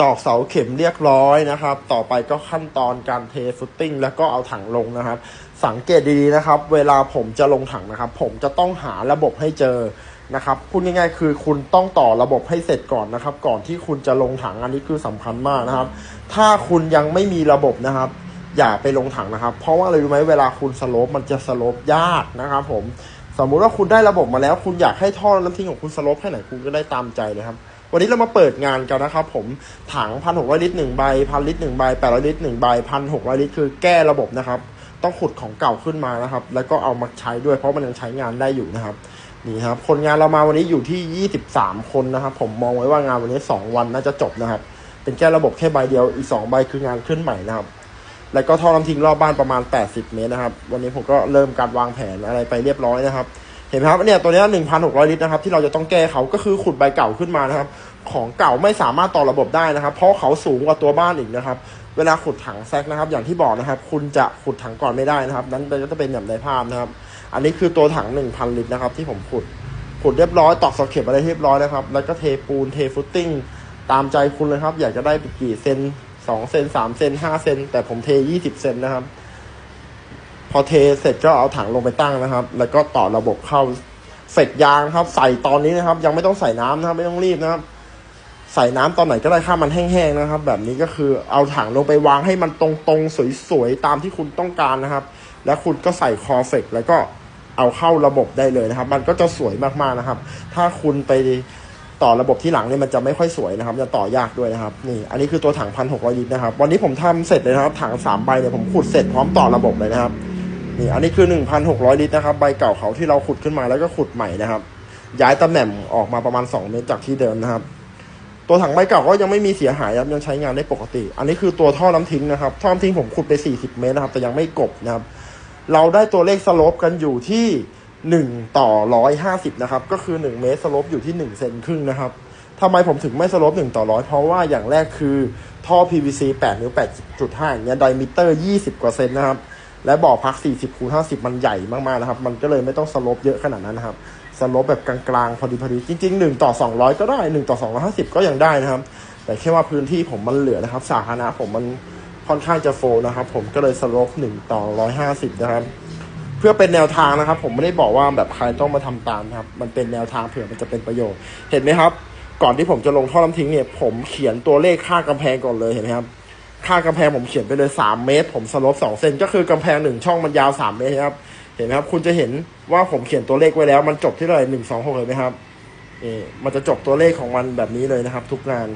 ตอกเสาเข็มเรียบร้อยนะครับ ต่อไปก็ขั้นตอนการเทฟุตติ้งแล้วก็เอาถังลงนะครับ สังเกตดีๆนะครับ เวลาผมจะลงถังนะครับ ผมจะต้องหาระบบให้เจอนะครับพูดง่ายๆ คือคุณต้องต่อระบบให้เสร็จก่อนนะครับ ก่อนที่คุณจะลงถังอันนี้คือสำคัญมากนะครับ ถ้าคุณยังไม่มีระบบนะครับ อย่าไปลงถังนะครับ เพราะว่าอะไรรู้ไหมเวลาคุณสโลปมันจะสโลปยากนะครับ ผมสมมุติว่าคุณได้ระบบมาแล้ว คุณอยากให้ท่อน้ำทิ้งของคุณสโลปแค่ไหนคุณก็ได้ตามใจเลยครับ วันนี้เรามาเปิดงานกันนะครับผมถังพันหกร้อยลิตรหนึ่งใบพันลิตรหนึ่งใบแปดร้อยลิตรหนึ่งใบพันหกร้อยลิตรคือแก้ระบบนะครับ ต้องขุดของเก่าขึ้นมานะครับ แล้วก็เอามาใช้ด้วยเพราะมันยังใช้งานได้อยู่นะครับนี่ครับคนงานเรามาวันนี้อยู่ที่ 23 คนนะครับ ผมมองไว้ว่างานวันนี้ 2 วันน่าจะจบนะครับ เป็นแก้ระบบแค่ใบเดียวอีก 2 ใบคืองานขึ้นใหม่นะครับ แล้วก็ท่อน้ำทิ้งรอบบ้านประมาณ 80 เมตรนะครับ วันนี้ผมก็เริ่มการวางแผนอะไรไปเรียบร้อยนะครับ เห็นไหมครับเนี่ยตัวนี้1,600ลิตรนะครับที่เราจะต้องแก้เขาก็คือขุดใบเก่าขึ้นมานะครับ ของเก่าไม่สามารถต่อระบบได้นะครับ เพราะเขาสูงกว่าตัวบ้านอีกนะครับเวลาขุดถังแซกนะครับ อย่างที่บอกนะครับ คุณจะขุดถังก่อนไม่ได้นะครับ นั้นก็จะเป็นแบบในภาพนะครับ อันนี้คือตัวถัง 1,000 ลิตรนะครับ ที่ผมขุดขุดเรียบร้อยตอกสาเข็มอะไรเรียบร้อยนะครับ แล้วก็เทปูนเทฟุตติ้ง ตามใจคุณเลยครับ อยากจะได้กี่เซนสองเซนสามเซนห้าเซนแต่ผมเทยี่สิบเซนนะครับ อเทเสร็จก็เอาถังลงไปตั้งนะครับ แล้วก็ต่อระบบเข้าเสร็จยางครับ ใส่ตอนนี้นะครับ ยังไม่ต้องใส่น้ำนะครับ ไม่ต้องรีบนะครับ ใส่น้ำตอนไหนก็ได้ข้ามันแห้งๆนะครับ แบบนี้ก็คือเอาถังลงไปวางให้มันตรงๆสวยๆตามที่คุณต้องการนะครับ แล้วคุณก็ใส่คอเฟกแล้วก็เอาเข้าระบบได้เลยนะครับ มันก็จะสวยมากๆนะครับ ถ้าคุณไปต่อระบบที่หลังเนี่ยมันจะไม่ค่อยสวยนะครับ จะต่อยากด้วยนะครับ นี่ อันนี้คือตัวถังพันหกร้อยลิตรนะครับ วันนี้ผมทำเสร็จเลยนะครับ ถังสามใบเนี่ยผมขุดเสร็จพร้อมต่อระบบเลยนะครับ นี่อันนี้คือ 1,600 ลิตรนะครับ ใบเก่าเขาที่เราขุดขึ้นมาแล้วก็ขุดใหม่นะครับ ย้ายตำแหน่งออกมาประมาณ 2 เมตรจากที่เดิมนะครับ ตัวถังใบเก่าก็ยังไม่มีเสียหายครับยังใช้งานได้ปกติ อันนี้คือตัวท่อน้ำทิ้งนะครับ ท่อน้ำทิ้งผมขุดไป 40 เมตรนะครับ แต่ยังไม่กบนะครับ เราได้ตัวเลขสโลปกันอยู่ที่ 1 ต่อ 150 นะครับ ก็คือ 1 เมตรสโลปอยู่ที่1เซนครึ่งนะครับทำไมผมถึงไม่สลป1ต่อร้อยเพราะว่าอย่างแรกคือท่อ PVC 8นิ้ว8.5อย่างเงี้ยไดมิเตอร์ 20 กว่าเซนนะครับ และบ่อพัก 40คูณ50 มันใหญ่มากๆนะครับ มันก็เลยไม่ต้องสลปเยอะขนาดนั้นนะครับสลปแบบกลางๆพอดีพอดีจริง ๆ 1 ต่อ 200 ก็ได้ 1 ต่อ 250 ก็ยังได้นะครับ แต่แค่ว่าพื้นที่ผมมันเหลือนะครับ สาธารณะผมมันค่อนข้างจะโฟนะครับ ผมก็เลยสลป1ต่อ 150 นะครับ เพื่อเป็นแนวทางนะครับ ผมไม่ได้บอกว่าแบบใครต้องมาทำตามนะครับ มันเป็นแนวทางเผื่อมันจะเป็นประโยชน์เห็นไหมครับ ก่อนที่ผมจะลงท่อน้ำทิ้งเนี่ย ผมเขียนตัวเลขค่ากำแพงก่อนเลยเห็นไหมครับ ค่ากำแพงผมเขียนไปเลยสามเมตร ผมสลบสองเซนก็คือกำแพงหนึ่งช่องมันยาวสามเมตรครับเห็นไหมครับคุณจะเห็นว่าผมเขียนตัวเลขไว้แล้ว มันจบที่เท่าไหร่หนึ่งสองหกเลยไหมครับเออมันจะจบตัวเลขของมันแบบนี้เลยนะครับ ทุกงาน